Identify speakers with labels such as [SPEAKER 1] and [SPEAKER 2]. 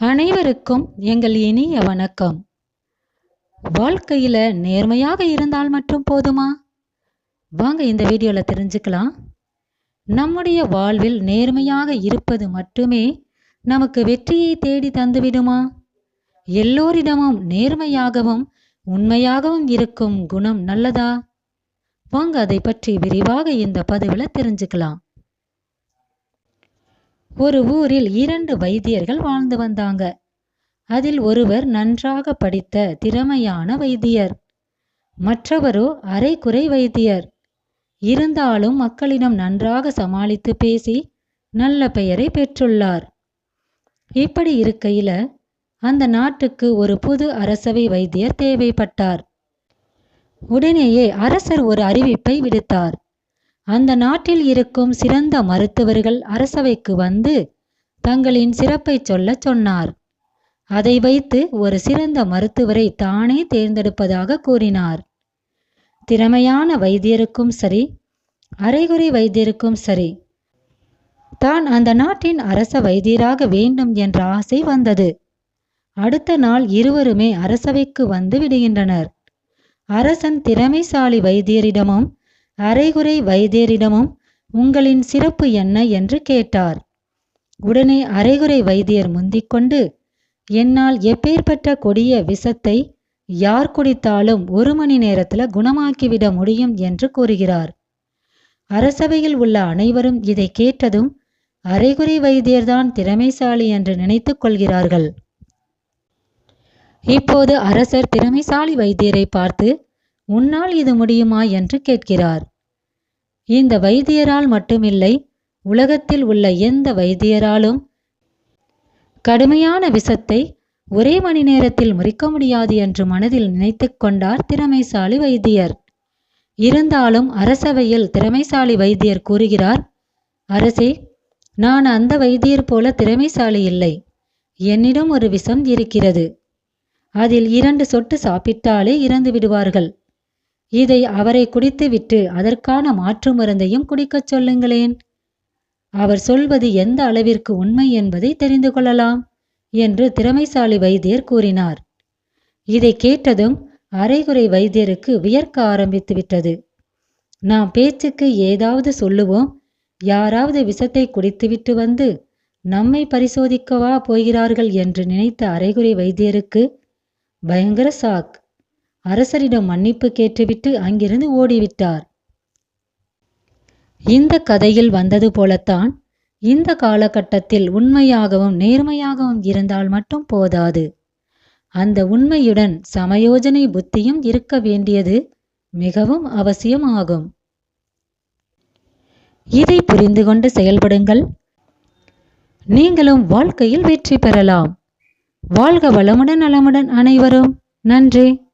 [SPEAKER 1] அனைவருக்கும் எங்கள் இனிய வணக்கம். வாழ்க்கையில நேர்மையாக இருந்தால் மட்டும் போதுமா? வாங்க இந்த வீடியோல தெரிஞ்சுக்கலாம். நம்முடைய வாழ்வில் நேர்மையாக இருப்பது மட்டுமே நமக்கு வெற்றியை தேடி தந்துவிடுமா? எல்லோரிடமும் நேர்மையாகவும் உண்மையாகவும் இருக்கும் குணம் நல்லதா? வாங்க அதை பற்றி விரிவாக இந்த பதிவில் தெரிஞ்சுக்கலாம். ஒரு ஊரில் இரண்டு வைத்தியர்கள் வாழ்ந்து வந்தாங்க. அதில் ஒருவர் நன்றாக படித்த திறமையான வைத்தியர். மற்றவரோ அரைக்குறை வைத்தியர். இருந்தாலும் மக்களிடம் நன்றாக சமாளித்து பேசி நல்ல பெயரை பெற்றுள்ளார். இப்படி இருக்கையில அந்த நாட்டுக்கு ஒரு புது அரசவை வைத்தியர் தேவைப்பட்டார். உடனேயே அரசர் ஒரு அறிவிப்பை விடுத்தார். அந்த நாட்டில் இருக்கும் சிறந்த மருத்துவர்கள் அரசவைக்கு வந்து தங்களின் சிறப்பை சொல்லச் சொன்னார். அதை வைத்து ஒரு சிறந்த மருத்துவரை தானே தேர்ந்தெடுப்பதாக கூறினார். திறமையான வைத்தியருக்கும் சரி அரைகுறை வைத்தியருக்கும் சரி தான் அந்த நாட்டின் அரச வைத்தியராக வேண்டும் என்ற ஆசை வந்தது. அடுத்த நாள் இருவருமே அரசவைக்கு வந்து விடுகின்றனர். அரசன் திறமைசாலி வைத்தியரிடமும் அரைகுறை வைத்தியரிடமும் உங்களின் சிறப்பு என்ன என்று கேட்டார். உடனே அரைகுறை வைத்தியர் முந்திக்கொண்டு என்னால் எப்பேற்பட்ட கொடிய விஷத்தை யார் குடித்தாலும் ஒரு மணி நேரத்துல குணமாக்கிவிட முடியும் என்று கூறுகிறார். அரசவையில் உள்ள அனைவரும் இதை கேட்டதும் அரைகுறை வைத்தியர்தான் திறமைசாலி என்று நினைத்து கொள்கிறார்கள். இப்போது அரசர் திறமைசாலி வைத்தியரை பார்த்து உன்னால் இது முடியுமா என்று கேட்கிறார். இந்த வைத்தியரால் மட்டுமில்லை உலகத்தில் உள்ள எந்த வைத்தியராலும் கடுமையான விஷத்தை ஒரே மணி நேரத்தில் முறிக்க முடியாது என்று மனதில் நினைத்து கொண்டார் திறமைசாலி வைத்தியர். இருந்தாலும் அரசவையில் திறமைசாலி வைத்தியர் கூறுகிறார் அரசே நான் அந்த வைத்தியர் போல திறமைசாலி இல்லை. என்னிடம் ஒரு விஷம் இருக்கிறது. அதில் இரண்டு சொட்டு சாப்பிட்டாலே இறந்து விடுவார்கள் இதை அவரை குடித்துவிட்டு அதற்கான மாற்று மருந்தையும் குடிக்கச் சொல்லுங்களேன். அவர் சொல்வது எந்த அளவிற்கு உண்மை என்பதை தெரிந்து கொள்ளலாம் என்று திறமைசாலி வைத்தியர் கூறினார். இதை கேட்டதும் அரைகுறை வைத்தியருக்கு வியர்க்க ஆரம்பித்து விட்டது. நாம் பேச்சுக்கு ஏதாவது சொல்லுவோம் யாராவது விஷத்தை குடித்துவிட்டு வந்து நம்மை பரிசோதிக்கவா போகிறார்கள் என்று நினைத்த அரைகுறை வைத்தியருக்கு பயங்கர சாக். அரசரிடம் மன்னிப்பு கேட்டுவிட்டு அங்கிருந்து ஓடிவிட்டார். இந்த கதையில் வந்தது போலத்தான் இந்த காலகட்டத்தில் உண்மையாகவும் நேர்மையாகவும் இருந்தால் மட்டும் போதாது. அந்த உண்மையுடன் சமயோஜனை புத்தியும் இருக்க வேண்டியது மிகவும் அவசியமாகும். இதை புரிந்து கொண்டு செயல்படுங்கள். நீங்களும் வாழ்க்கையில் வெற்றி பெறலாம். வாழ்க வளமுடன் நலமுடன் அனைவரும். நன்றி.